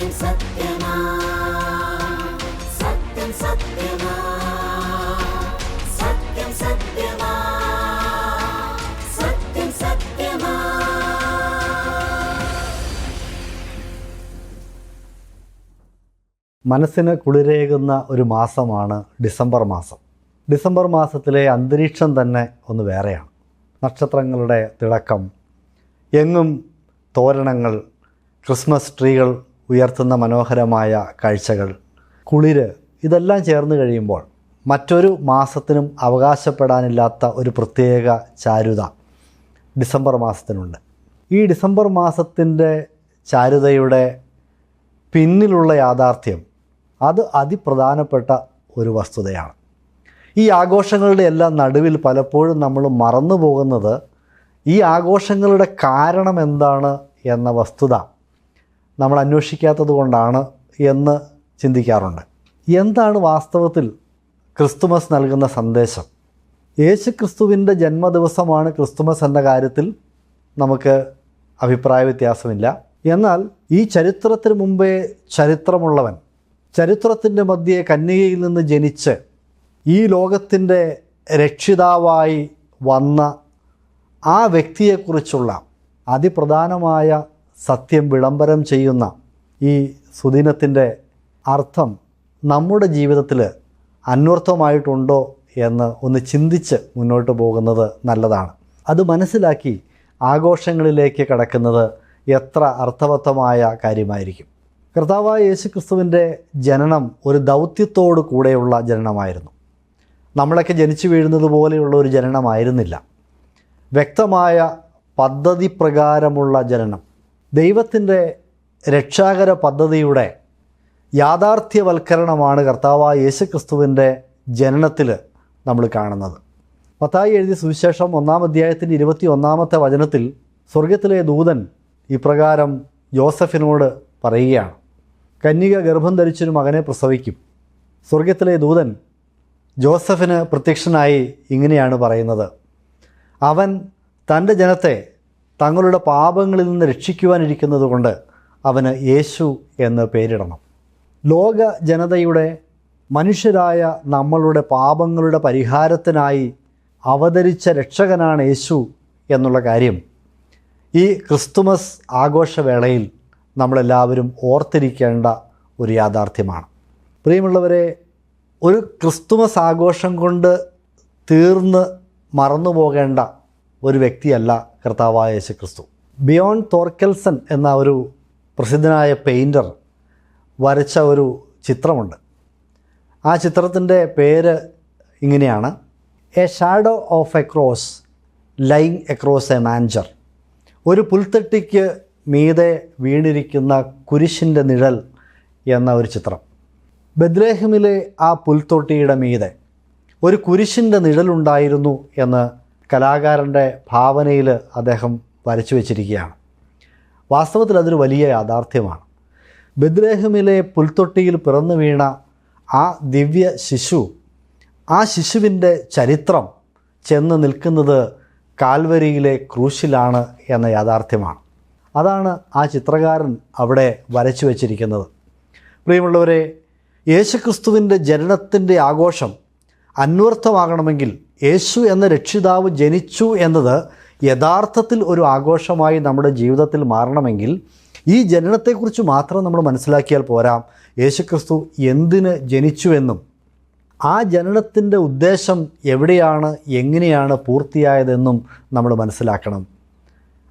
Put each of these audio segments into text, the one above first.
സത്യം സത്യമാ. സത്യം സത്യമാ. സത്യം സത്യമാ. സത്യം സത്യമാ. മനസ്സിന് കുളിരേകുന്ന ഒരു മാസമാണ് ഡിസംബർ മാസം. ഡിസംബർ മാസത്തിലെ അന്തരീക്ഷം തന്നെ ഒന്ന് വേറെയാണ്. നക്ഷത്രങ്ങളുടെ തിളക്കം എങ്ങും തോരണങ്ങൾ ക്രിസ്മസ് ട്രീകൾ ഉയർത്തുന്ന മനോഹരമായ കാഴ്ചകൾ. കുളിര് ഇതെല്ലാം ചേർന്ന് കഴിയുമ്പോൾ മറ്റൊരു മാസത്തിനും അവകാശപ്പെടാനില്ലാത്ത ഒരു പ്രത്യേക ചാരുത ഡിസംബർ മാസത്തിനുണ്ട്. ഈ ഡിസംബർ മാസത്തിന്റെ ചാരുതയുടെ പിന്നിലുള്ള യാഥാർത്ഥ്യം അത് അതിപ്രധാനപ്പെട്ട ഒരു വസ്തുതയാണ്. ഈ ആഘോഷങ്ങളുടെ എല്ലാം നടുവിൽ പലപ്പോഴും നമ്മൾ മറന്നു പോകുന്നത് ഈ ആഘോഷങ്ങളുടെ കാരണം എന്താണ് എന്ന വസ്തുത നമ്മൾ അന്വേഷിക്കാത്തത് കൊണ്ടാണ് എന്ന് ചിന്തിക്കാറുണ്ട്. എന്താണ് വാസ്തവത്തിൽ ക്രിസ്തുമസ് നൽകുന്ന സന്ദേശം? യേശു ക്രിസ്തുവിന്റെ ജന്മദിവസമാണ് ക്രിസ്തുമസ് എന്ന കാര്യത്തിൽ നമുക്ക് അഭിപ്രായ വ്യത്യാസമില്ല. എന്നാൽ ഈ ചരിത്രത്തിന് മുമ്പേ ചരിത്രമുള്ളവൻ ചരിത്രത്തിന്റെ മധ്യേ കന്യകയിൽ നിന്ന് ജനിച്ച് ഈ ലോകത്തിന്റെ രക്ഷിതാവായി വന്ന ആ വ്യക്തിയെക്കുറിച്ചുള്ള അതിപ്രധാനമായ സത്യം വിളംബരം ചെയ്യുന്ന ഈ സുദിനത്തിന്റെ അർത്ഥം നമ്മുടെ ജീവിതത്തിൽ അന്വർത്ഥമായിട്ടുണ്ടോ എന്ന് ഒന്ന് ചിന്തിച്ച് മുന്നോട്ട് പോകുന്നത് നല്ലതാണ്. അത് മനസ്സിലാക്കി ആഘോഷങ്ങളിലേക്ക് കടക്കുന്നത് എത്ര അർത്ഥവത്തമായ കാര്യമായിരിക്കും. കർത്താവായ യേശു ക്രിസ്തുവിന്റെ ജനനം ഒരു ദൗത്യത്തോടു കൂടെയുള്ള ജനനമായിരുന്നു. നമ്മളൊക്കെ ജനിച്ചു വീഴുന്നത് പോലെയുള്ള ഒരു ജനനമായിരുന്നില്ല. വ്യക്തമായ പദ്ധതി പ്രകാരമുള്ള ജനനം. ദൈവത്തിന്റെ രക്ഷാകര പദ്ധതിയുടെ യാഥാർത്ഥ്യവൽക്കരണമാണ് കർത്താവ് യേശുക്രിസ്തുവിന്റെ ജനനത്തിൽ നമ്മൾ കാണുന്നത്. മത്തായി എഴുതിയ സുവിശേഷം ഒന്നാം അധ്യായത്തിന്റെ ഇരുപത്തി ഒന്നാമത്തെ വചനത്തിൽ സ്വർഗത്തിലെ ദൂതൻ ഇപ്രകാരം ജോസഫിനോട് പറയുകയാണ് കന്യക ഗർഭം ധരിച്ചൊരു മകനെ പ്രസവിക്കും. സ്വർഗത്തിലെ ദൂതൻ ജോസഫിന് പ്രത്യക്ഷനായി ഇങ്ങനെയാണ് പറയുന്നത്. അവൻ തന്റെ ജനത്തെ തങ്ങളുടെ പാപങ്ങളിൽ നിന്ന് രക്ഷിക്കുവാനിരിക്കുന്നത് കൊണ്ട് അവന് യേശു എന്ന് പേരിടണം. ലോക ജനതയുടെ മനുഷ്യരായ നമ്മളുടെ പാപങ്ങളുടെ പരിഹാരത്തിനായി അവതരിച്ച രക്ഷകനാണ് യേശു എന്നുള്ള കാര്യം ഈ ക്രിസ്തുമസ് ആഘോഷവേളയിൽ നമ്മളെല്ലാവരും ഓർത്തിരിക്കേണ്ട ഒരു യാഥാർത്ഥ്യമാണ്. പ്രിയമുള്ളവരെ ഒരു ക്രിസ്തുമസ് ആഘോഷം കൊണ്ട് തീർന്ന് മറന്നു പോകേണ്ട ഒരു വ്യക്തിയല്ല കർത്താവായ യേശു ക്രിസ്തു ബിയോൺ തോർക്കൽസൺ എന്ന ഒരു പ്രസിദ്ധനായ പെയിന്റർ വരച്ച ഒരു ചിത്രമുണ്ട്. ആ ചിത്രത്തിന്റെ പേര് ഇങ്ങനെയാണ്. A shadow of a cross lying across a manger. ഒരു പുൽത്തട്ടിക്ക് മീതെ വീണിരിക്കുന്ന കുരിശിന്റെ നിഴൽ എന്ന ഒരു ചിത്രം. ബദ്ലേഹമിലെ ആ പുൽത്തൊട്ടിയുടെ മീതെ ഒരു കുരിശിന്റെ നിഴലുണ്ടായിരുന്നു എന്ന് കലാകാരന്റെ ഭാവനയിൽ അദ്ദേഹം വരച്ചു വച്ചിരിക്കുകയാണ്. വാസ്തവത്തിൽ അതൊരു വലിയ യാഥാർത്ഥ്യമാണ്. ബദ്ലേഹമിലെ പുൽത്തൊട്ടിയിൽ പിറന്നു വീണ ആ ദിവ്യ ശിശു ആ ശിശുവിന്റെ ചരിത്രം ചെന്ന് നിൽക്കുന്നത് കാൽവരിയിലെ ക്രൂശിലാണ് എന്ന യാഥാർത്ഥ്യമാണ്. അതാണ് ആ ചിത്രകാരൻ അവിടെ വരച്ചു വച്ചിരിക്കുന്നത്. പ്രിയമുള്ളവരെ യേശുക്രിസ്തുവിന്റെ ജനനത്തിന്റെ ആഘോഷം അന്വർത്ഥമാകണമെങ്കിൽ യേശു എന്ന രക്ഷിതാവ് ജനിച്ചു എന്നത് യഥാർത്ഥത്തിൽ ഒരു ആഘോഷമായി നമ്മുടെ ജീവിതത്തിൽ മാറണമെങ്കിൽ ഈ ജനനത്തെക്കുറിച്ച് മാത്രം നമ്മൾ മനസ്സിലാക്കിയാൽ പോരാം. യേശുക്രിസ്തു എന്തിന് ജനിച്ചുവെന്നും ആ ജനനത്തിന്റെ ഉദ്ദേശം എവിടെയാണ് എങ്ങനെയാണ് പൂർത്തിയായതെന്നും നമ്മൾ മനസ്സിലാക്കണം.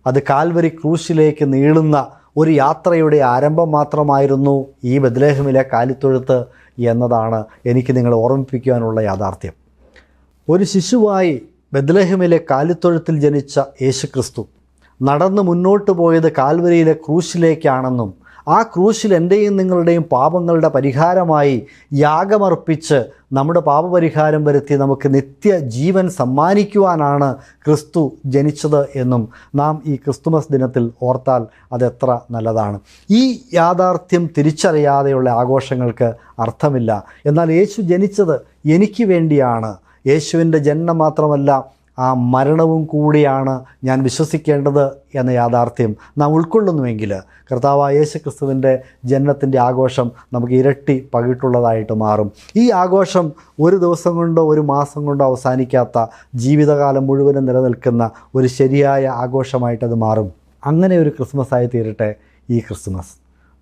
അത് കാൽവരി ക്രൂശിലേക്ക് നീളുന്ന ഒരു യാത്രയുടെ ആരംഭം മാത്രമായിരുന്നു ഈ ബദ്ലേഹമിലെ കാലിത്തൊഴുത്ത് എന്നതാണ് എനിക്ക് നിങ്ങളെ ഓർമ്മിപ്പിക്കുവാനുള്ള യാഥാർത്ഥ്യം. ഒരു ശിശുവായി ബദ്ലഹമിലെ കാലിത്തൊഴുത്തിൽ ജനിച്ച യേശുക്രിസ്തു നടന്ന് മുന്നോട്ട് പോയത് കാൽവരിയിലെ ക്രൂശിലേക്കാണെന്നും ആ ക്രൂശിൽ എന്റെയും നിങ്ങളുടെയും പാപങ്ങളുടെ പരിഹാരമായി യാഗമർപ്പിച്ച് നമ്മുടെ പാപപരിഹാരം വരുത്തി നമുക്ക് നിത്യ ജീവൻ സമ്മാനിക്കുവാനാണ് ക്രിസ്തു ജനിച്ചത് എന്നും നാം ഈ ക്രിസ്തുമസ് ദിനത്തിൽ ഓർത്താൽ അതെത്ര നല്ലതാണ്. ഈ യാഥാർത്ഥ്യം തിരിച്ചറിയാതെയുള്ള ആഘോഷങ്ങൾക്ക് അർത്ഥമില്ല. എന്നാൽ യേശു ജനിച്ചത് എനിക്ക് വേണ്ടിയാണ്. യേശുവിന്റെ ജനനം മാത്രമല്ല ആ മരണവും കൂടിയാണ് ഞാൻ വിശ്വസിക്കേണ്ടത് എന്ന യാഥാർത്ഥ്യം നാം ഉൾക്കൊള്ളുന്നുവെങ്കിൽ കർത്താവായ യേശു ക്രിസ്തുവിന്റെ ആഘോഷം നമുക്ക് ഇരട്ടി പകിട്ടുള്ളതായിട്ട് മാറും. ഈ ആഘോഷം ഒരു ദിവസം കൊണ്ടോ ഒരു മാസം കൊണ്ടോ അവസാനിക്കാത്ത ജീവിതകാലം മുഴുവനും നിലനിൽക്കുന്ന ഒരു ശരിയായ ആഘോഷമായിട്ടത് മാറും. അങ്ങനെ ഒരു ക്രിസ്മസ് ആയി തീരട്ടെ ഈ ക്രിസ്മസ്.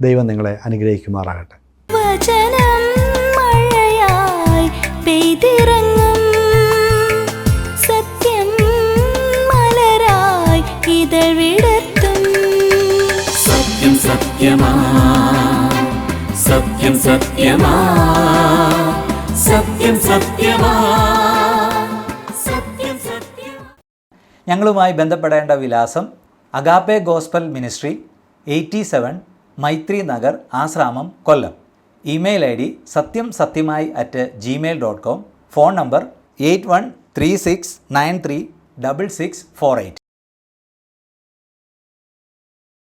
ദൈവം നിങ്ങളെ അനുഗ്രഹിക്കുമാറാകട്ടെ. പെയ്തിറങ്ങും ഇതൾ വിടർത്തും. സത്യം സത്യമാ. സത്യം സത്യമാ. സത്യം സത്യമാ. സത്യം സത്യം ഞങ്ങളുമായി ബന്ധപ്പെടേണ്ട വിലാസം agape gospel ministry eighty seven Maithri Nagar Asramam Kollam. Email I D സത്യം സത്യമായി at Gmail dot com. Phone number eight one three six nine three double six four eight.